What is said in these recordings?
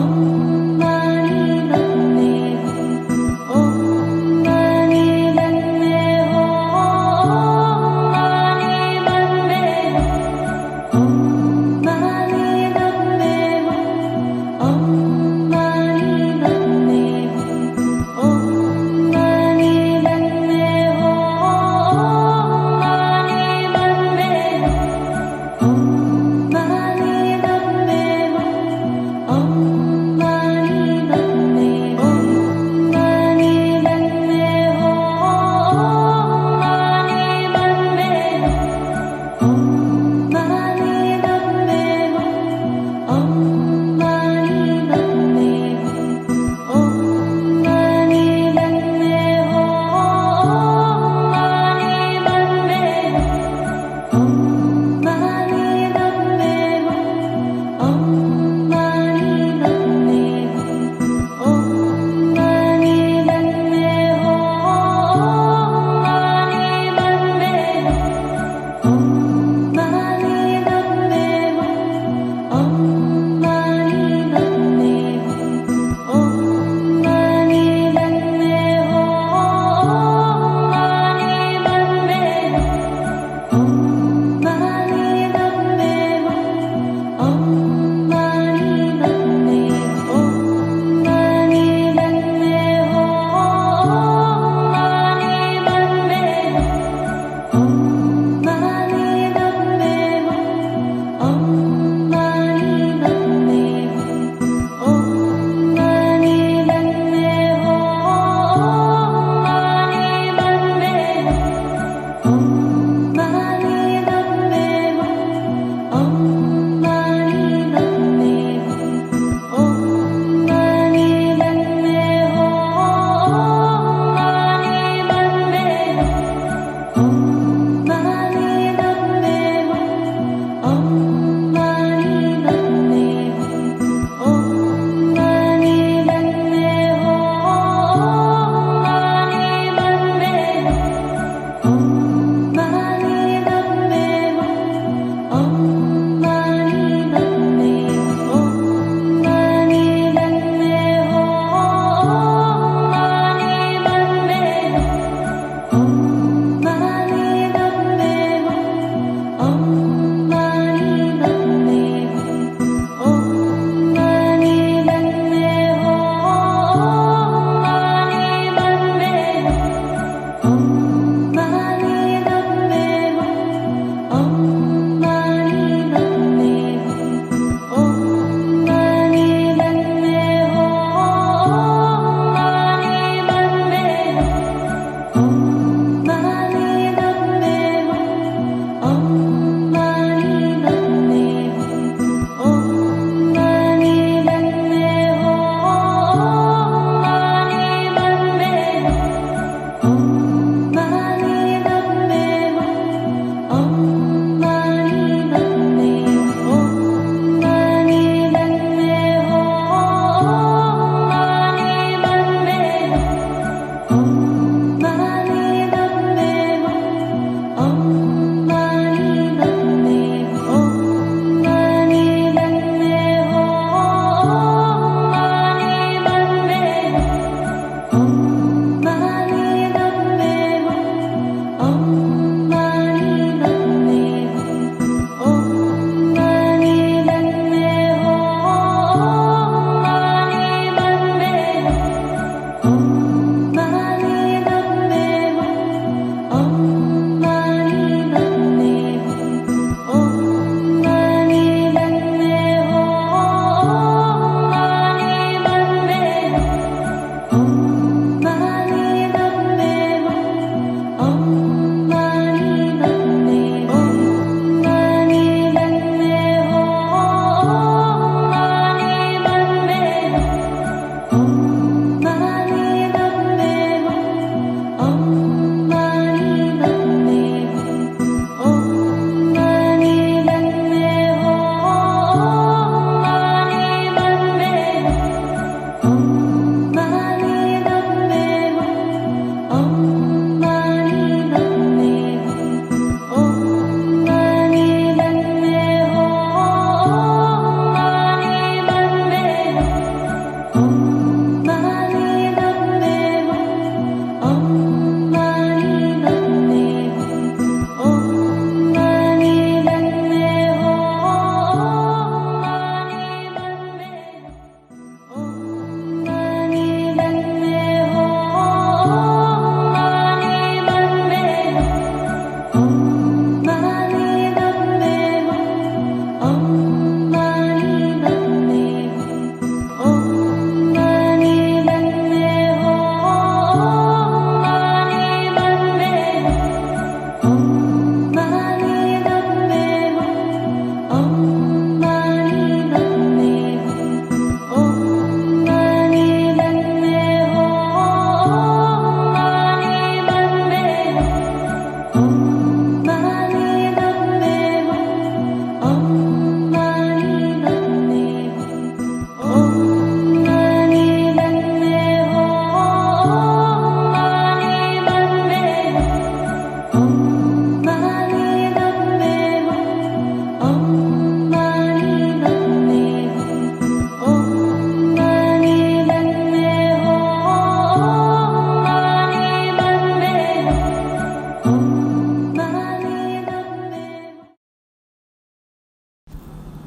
Oh.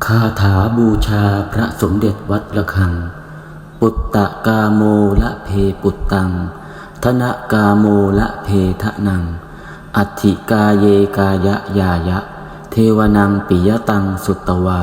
คาถาบูชาพระสมเด็จวัดระฆัง ปุตตะกาโมละเพปุตตัง ธนกาโมละเพทะนัง อัติกาเยกายะยายะ เทวนังปิยตังสุตตวา